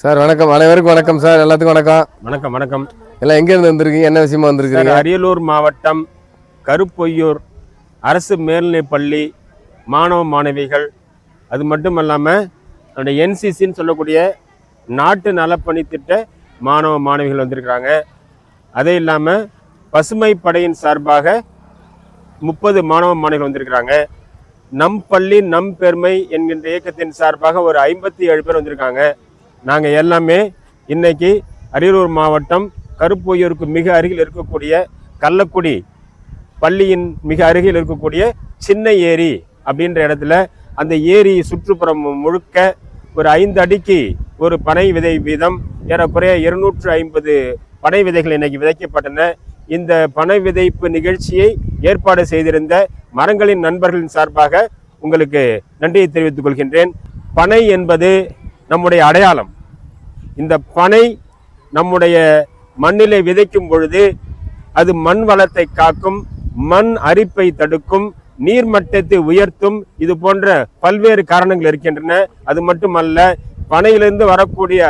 Sir வணக்கம். அனைவருக்கும் வணக்கம் சார். எல்லாத்துக்கும் வணக்கம். வணக்கம் வணக்கம். எல்லாம் எங்கேருந்து வந்திருக்கீங்க? என்ன விஷயமா வந்திருக்கீங்க அரியலூர் மாவட்டம் கருப்பொய்யூர் அரசு மேல்நிலைப் பள்ளி மாணவ மாணவிகள். அது மட்டும் இல்லாமல் நம்முடைய என்சிசின்னு சொல்லக்கூடிய நாட்டு நலப்பணி திட்ட மாணவ மாணவிகள் வந்திருக்கிறாங்க. அதே இல்லாமல் பசுமை படையின் சார்பாக முப்பது மாணவ மாணவிகள் வந்திருக்கிறாங்க. நம் பள்ளி நம் பெருமை என்கின்ற இயக்கத்தின் சார்பாக ஒரு ஐம்பத்தி ஏழு பேர் வந்திருக்காங்க. நாங்கள் எல்லாமே இன்னைக்கு அரியலூர் மாவட்டம் கருப்பொய்யூருக்கு மிக அருகில் இருக்கக்கூடிய கள்ளக்குடி பள்ளியின் மிக அருகில் இருக்கக்கூடிய சின்ன ஏரி அப்படின்ற இடத்துல அந்த ஏரி சுற்றுப்புறம் முழுக்க ஒரு ஐந்து அடிக்கு ஒரு பனை விதை வீதம் ஏறக்குறைய இருநூற்று ஐம்பது பனை விதைகள் இன்னைக்கு விதைக்கப்பட்டன. இந்த பனை விதைப்பு நிகழ்ச்சியை ஏற்பாடு செய்திருந்த மரங்களின் நண்பர்களின் சார்பாக உங்களுக்கு நன்றியை தெரிவித்துக் கொள்கின்றேன். பனை என்பது நம்முடைய அடையாளம். இந்த பனை நம்முடைய மண்ணிலே விதைக்கும் பொழுது அது மண் வளத்தை காக்கும் மண் அரிப்பை தடுக்கும் நீர்மட்டத்தை உயர்த்தும் இது போன்ற பல்வேறு காரணங்கள் இருக்கின்றன. அது மட்டுமல்ல பனையிலிருந்து வரக்கூடிய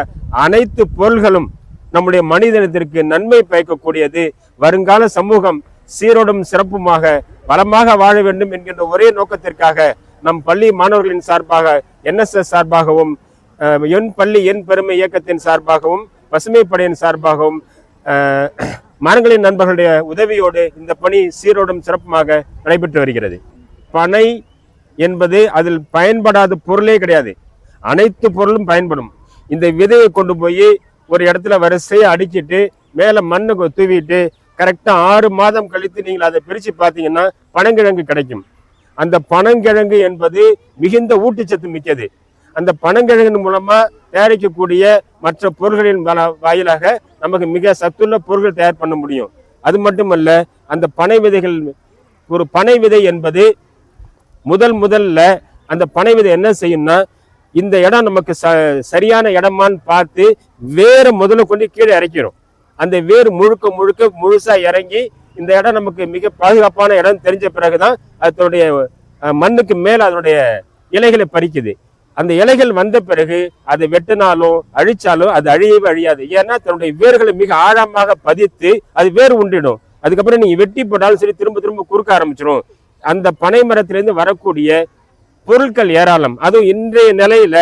அனைத்து பொருள்களும் நம்முடைய மனிதனத்திற்கு நன்மை பயக்கக்கூடியது. வருங்கால சமூகம் சீரோடும் சிறப்புமாக வளமாக வாழ வேண்டும் என்கின்ற ஒரே நோக்கத்திற்காக நம் பள்ளி மாணவர்களின் சார்பாக என்எஸ்எஸ் சார்பாகவும் என் பள்ளி என் பெருமை இயக்கத்தின் சார்பாகவும் பசுமை படையின் சார்பாகவும் மரங்களின் நண்பர்களுடைய உதவியோடு இந்த பணி சீரோடும் சிறப்புமாக நடைபெற்று வருகிறது. பனை என்பது அதில் பயன்படாத பொருளே கிடையாது. அனைத்து பொருளும் பயன்படும். இந்த விதையை கொண்டு போய் ஒரு இடத்துல வரிசையை அடிச்சிட்டு மேலே மண்ணை தூவிட்டு கரெக்டாக ஆறு மாதம் கழித்து நீங்கள் அதை பிரித்து பார்த்தீங்கன்னா பனங்கிழங்கு கிடைக்கும். அந்த பனங்கிழங்கு என்பது மிகுந்த ஊட்டச்சத்து மிக்கது. அந்த பனங்கிழங்கின் மூலமாக தயாரிக்கக்கூடிய மற்ற பொருள்களின் வல- வாயிலாக நமக்கு மிக சத்துள்ள பொருட்கள் தயார் பண்ண முடியும். அது மட்டுமல்ல அந்த பனை விதைகள் ஒரு பனை விதை என்பது முதல் முதல்ல அந்த பனை விதை என்ன செய்யும்னா இந்த இடம் நமக்கு ச சரியான இடமான்னு பார்த்து வேறு முதல்ல கொண்டு கீழே இறக்கிடும் அந்த வேர் முழுக்க முழுக்க முழுசா இறங்கி இந்த இடம் நமக்கு மிக பாதுகாப்பான இடம் தெரிஞ்ச பிறகுதான் அதனுடைய மண்ணுக்கு மேல அதனுடைய இலைகளை பறிக்குது. அந்த இலைகள் வந்த பிறகு அதை வெட்டினாலும் அழிச்சாலும் அது அழியவே அழியாது. ஏன்னா தன்னுடைய வேர்களை மிக ஆழமாக பதித்து அது வேர் உண்டிடும். அதுக்கப்புறம் நீங்க வெட்டி போட்டாலும் சரி திரும்ப திரும்ப குறுக்க ஆரம்பிச்சிடும் அந்த பனை மரத்திலிருந்து வரக்கூடிய பொருட்கள் ஏராளம். அதுவும் இன்றைய நிலையில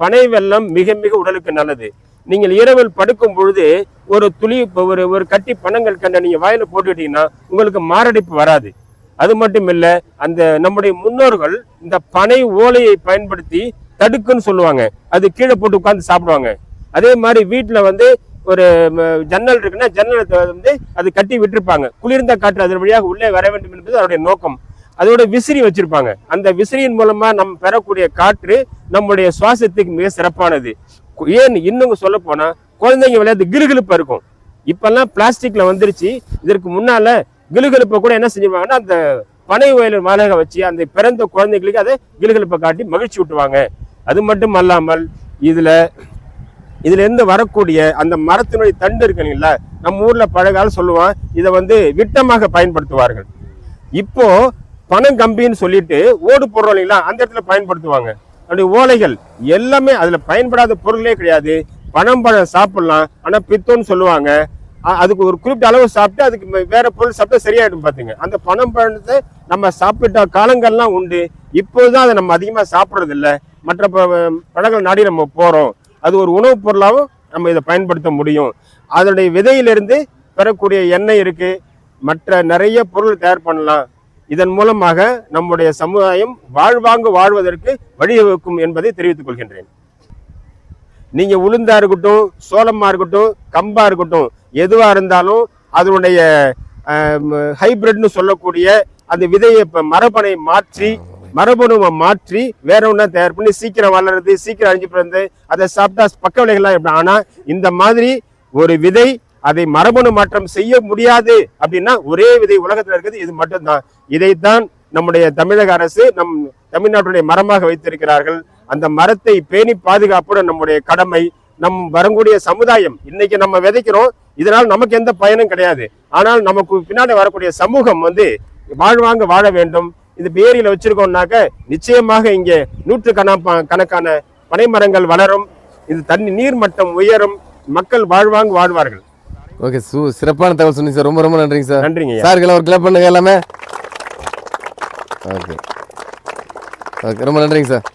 பனை வெள்ளம் மிக மிக உடலுக்கு நல்லது. நீங்கள் இரவில் படுக்கும் பொழுது ஒரு துளி ஒரு ஒரு கட்டி பணங்கள் கண்ட நீங்கள் வாயில் போட்டுக்கிட்டீங்கன்னா உங்களுக்கு மாரடைப்பு வராது. அது மட்டும் இல்லை அந்த நம்முடைய முன்னோர்கள் இந்த பனை ஓலையை பயன்படுத்தி தடுக்குன்னு சொல்லுவாங்க. அது கீழே போட்டு உட்காந்து சாப்பிடுவாங்க. அதே மாதிரி வீட்டில் வந்து ஒரு ஜன்னல் இருக்குன்னா ஜன்னலை வந்து அது கட்டி விட்டுருப்பாங்க. குளிர்ந்த காற்று அதன் வழியாக உள்ளே வர வேண்டும் என்பது அதனுடைய நோக்கம். அதோட விசிறி வச்சிருப்பாங்க. அந்த விசிறியின் மூலமா நம்ம பெறக்கூடிய காற்று நம்முடைய சுவாசத்துக்கு மிக சிறப்பானது. ஏன் இன்னும் சொல்ல போனால் குழந்தைங்க விளையாட்டு கிலுகிலுப்பா இருக்கும். இப்பெல்லாம் பிளாஸ்டிக்கில் வந்துருச்சு. இதற்கு முன்னால கிலுகலுப்பை கூட என்ன செஞ்சிருவாங்கன்னா அந்த பனை வயல் மாலக வச்சு அந்த பிறந்த குழந்தைகளுக்கு அதை கிலுகலுப்பை காட்டி மகிழ்ச்சி விட்டுவாங்க அது மட்டும் அல்லாமல் இதில் இதுலேருந்து வரக்கூடிய அந்த மரத்தினுடைய தண்டு இருக்கு இல்லைங்களா நம்ம ஊரில் பழகால சொல்லுவான் இதை வந்து விட்டமாக பயன்படுத்துவார்கள். இப்போ பனங்கம்பின்னு சொல்லிட்டு ஓடு போடுறோம் இல்லைங்களா அந்த இடத்துல பயன்படுத்துவாங்க. அப்படி ஓலைகள் எல்லாமே அதில் பயன்படாத பொருளே கிடையாது. பணம் பழம் சாப்பிடலாம். ஆனால் பித்தோன்னு சொல்லுவாங்க. அதுக்கு ஒரு குறிப்பிட்ட அளவு சாப்பிட்டு அதுக்கு வேற பொருள் சாப்பிட்டா சரியாயிடும் பார்த்துங்க அந்த பணம் பழத்தை நம்ம சாப்பிட்ட காலங்கள்லாம் உண்டு. இப்போதான் அதை நம்ம அதிகமாக சாப்பிட்றது இல்லை மற்ற ப- பழங்கள் நாடி நம்ம போகிறோம் அது ஒரு உணவுப் பொருளாகவும் நம்ம இதை பயன்படுத்த முடியும். அதனுடைய விதையிலிருந்து பெறக்கூடிய எண்ணெய் இருக்குது மற்ற நிறைய பொருள் தயார் பண்ணலாம். இதன் மூலமாக நம்முடைய சமுதாயம் வாழ்வாங்கு வாழ்வதற்கு வழிவகுக்கும் என்பதை தெரிவித்துக் கொள்கின்றேன். நீங்க உளுந்தா இருக்கட்டும் சோளமா இருக்கட்டும் கம்பா இருக்கட்டும் எதுவா இருந்தாலும் அதனுடைய ஹைபிரிட்னு சொல்லக்கூடிய அந்த விதையை இப்ப மரபணை மாற்றி மரபணுவை மாற்றி வேற ஒன்றா தயார் பண்ணி சீக்கிரம் வளருது சீக்கிரம் அழிஞ்சு பிறந்து அதை சாப்பிட்டா பக்க விலைகள்லாம் எப்படி? ஆனால் இந்த மாதிரி ஒரு விதை அதை மரபணு மாற்றம் செய்ய முடியாது அப்படின்னா ஒரே விதை உலகத்தில் இருக்குது இது மட்டும்தான். இதைத்தான் நம்முடைய தமிழக அரசு நம் தமிழ்நாட்டுடைய மரமாக வைத்திருக்கிறார்கள். அந்த மரத்தை பேணி பாதுகாப்புடன் நம்முடைய கடமை நம் வரக்கூடிய சமுதாயம். இன்னைக்கு நம்ம விதைக்கிறோம் இதனால் நமக்கு எந்த பயனும் கிடையாது. ஆனால் நமக்கு பின்னாடி வரக்கூடிய சமூகம் வந்து வாழ்வாங்க வாழ வேண்டும். இது பேரியில வச்சிருக்கோம்னாக்க நிச்சயமாக இங்கே நூற்று கணக்கான பனை மரங்கள் வளரும். இது தண்ணி நீர் மட்டம் உயரும். மக்கள் வாழ்வாங்க வாழ்வார்கள். ஓகே சூ சிறப்பான தகவல் சொன்னீங்க சார். ரொம்ப ரொம்ப நன்றிங்க சார். நன்றிங்க சாருக்கெல்லாம் ஒரு கிளப் பண்ணுங்க எல்லாமே. ஓகே. ஓகே ரொம்ப நன்றிங்க சார்.